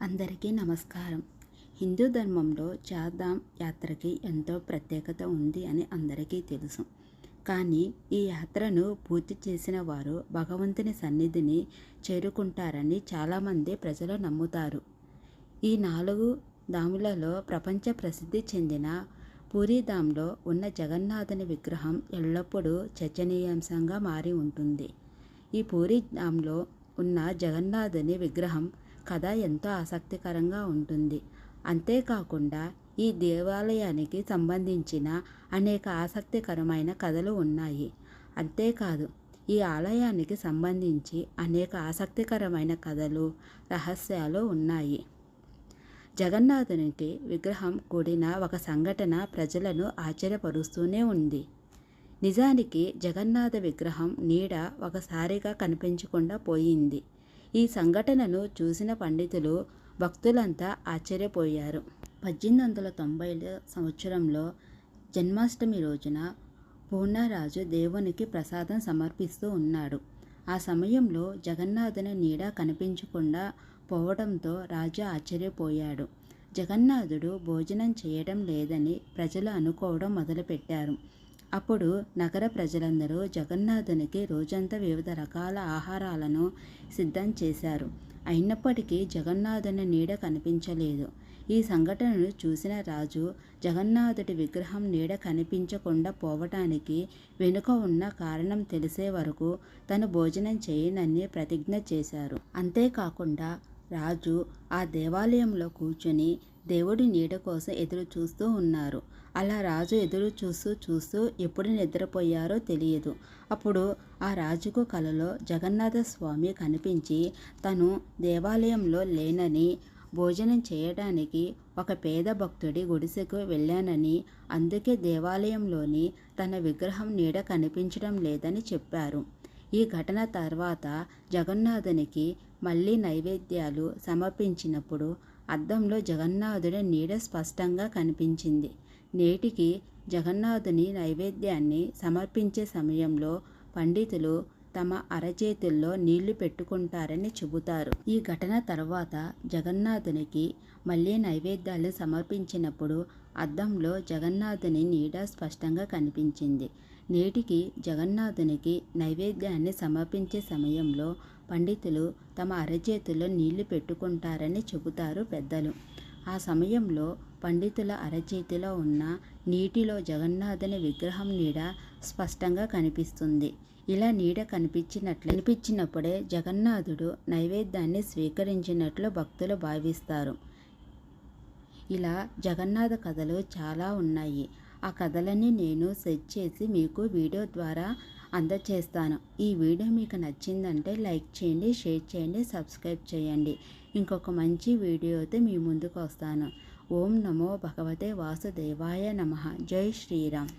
అందరికీ నమస్కారం. హిందూ ధర్మంలో చార్ధామ్ యాత్రకి ఎంతో ప్రత్యేకత ఉంది అని అందరికీ తెలుసు. కానీ ఈ యాత్రను పూర్తి చేసిన వారు భగవంతుని సన్నిధిని చేరుకుంటారని చాలామంది ప్రజలు నమ్ముతారు. ఈ నాలుగు ధాములలో ప్రపంచ ప్రసిద్ధి చెందిన పూరీధాంలో ఉన్న జగన్నాథుని విగ్రహం ఎల్లప్పుడూ చర్చనీయాంశంగా మారి ఉంటుంది. ఈ పూరీధాంలో ఉన్న జగన్నాథుని విగ్రహం కథ ఎంతో ఆసక్తికరంగా ఉంటుంది. అంతేకాకుండా ఈ దేవాలయానికి సంబంధించిన అనేక ఆసక్తికరమైన కథలు ఉన్నాయి. అంతేకాదు ఈ ఆలయానికి సంబంధించి అనేక ఆసక్తికరమైన కథలు రహస్యాలు ఉన్నాయి. జగన్నాథునికి విగ్రహం కూడిన ఒక సంఘటన ప్రజలను ఆశ్చర్యపరుస్తూనే ఉంది. నిజానికి జగన్నాథ విగ్రహం నీడ ఒకసారిగా కనిపించకుండా పోయింది. ఈ సంఘటనను చూసిన పండితులు భక్తులంతా ఆశ్చర్యపోయారు. పద్దెనిమిది వందల తొంభై సంవత్సరంలో జన్మాష్టమి రోజున పూర్ణరాజు దేవునికి ప్రసాదం సమర్పిస్తూ ఉన్నాడు. ఆ సమయంలో జగన్నాథుని నీడ కనిపించకుండా పోవడంతో రాజు ఆశ్చర్యపోయాడు. జగన్నాథుడు భోజనం చేయడం లేదని ప్రజలు అనుకోవడం మొదలుపెట్టారు. అప్పుడు నగర ప్రజలందరూ జగన్నాథునికి రోజంతా వివిధ రకాల ఆహారాలను సిద్ధం చేశారు. అయినప్పటికీ జగన్నాథుని నీడ కనిపించలేదు. ఈ సంఘటనను చూసిన రాజు జగన్నాథుడి విగ్రహం నీడ కనిపించకుండా పోవటానికి వెనుక ఉన్న కారణం తెలిసే వరకు తను భోజనం చేయనని ప్రతిజ్ఞ చేశారు. అంతేకాకుండా రాజు ఆ దేవాలయంలో కూర్చొని దేవుడి నీడ కోసం ఎదురు చూస్తూ ఉన్నారు. అలా రాజు ఎదురు చూస్తూ చూస్తూ ఎప్పుడు నిద్రపోయారో తెలియదు. అప్పుడు ఆ రాజుకు కలలో జగన్నాథ స్వామి కనిపించి తను దేవాలయంలో లేనని భోజనం చేయడానికి ఒక పేద భక్తుడి గుడిసెకు వెళ్ళానని అందుకే దేవాలయంలోని తన విగ్రహం నీడ కనిపించడం లేదని చెప్పారు. ఈ ఘటన తర్వాత జగన్నాథునికి మళ్ళీ నైవేద్యాలు సమర్పించినప్పుడు అద్దంలో జగన్నాథుడి నీడ స్పష్టంగా కనిపించింది. నేటికి జగన్నాథుని నైవేద్యాన్ని సమర్పించే సమయంలో పండితులు తమ అరచేతుల్లో నీళ్ళు పెట్టుకుంటారని చెబుతారు. ఈ ఘటన తర్వాత జగన్నాథునికి మళ్ళీ నైవేద్యాలు సమర్పించినప్పుడు అద్దంలో జగన్నాథుని నీడ స్పష్టంగా కనిపించింది. నేటికి జగన్నాథునికి నైవేద్యాన్ని సమర్పించే సమయంలో పండితులు తమ అరచేతిలో నీళ్ళు పెట్టుకుంటారని చెబుతారు పెద్దలు. ఆ సమయంలో పండితుల అరచేతిలో ఉన్న నీటిలో జగన్నాథుని విగ్రహం నీడ స్పష్టంగా కనిపిస్తుంది. ఇలా నీడ కనిపించినట్లు కనిపించినప్పుడే జగన్నాథుడు నైవేద్యాన్ని స్వీకరించినట్లు భక్తులు భావిస్తారు. ఇలా జగన్నాథ కథలు చాలా ఉన్నాయి. ఆ కథలన్నీ నేను సెట్ చేసి మీకు వీడియో ద్వారా అందచేస్తాను. ఈ వీడియో మీకు నచ్చిందంటే లైక్ చేయండి షేర్ చేయండి సబ్స్క్రైబ్ చేయండి. ఇంకొక మంచి వీడియోతో మీ ముందుకు వస్తాను. ఓం నమో భగవతే వాసుదేవాయ నమ. జై శ్రీరామ్.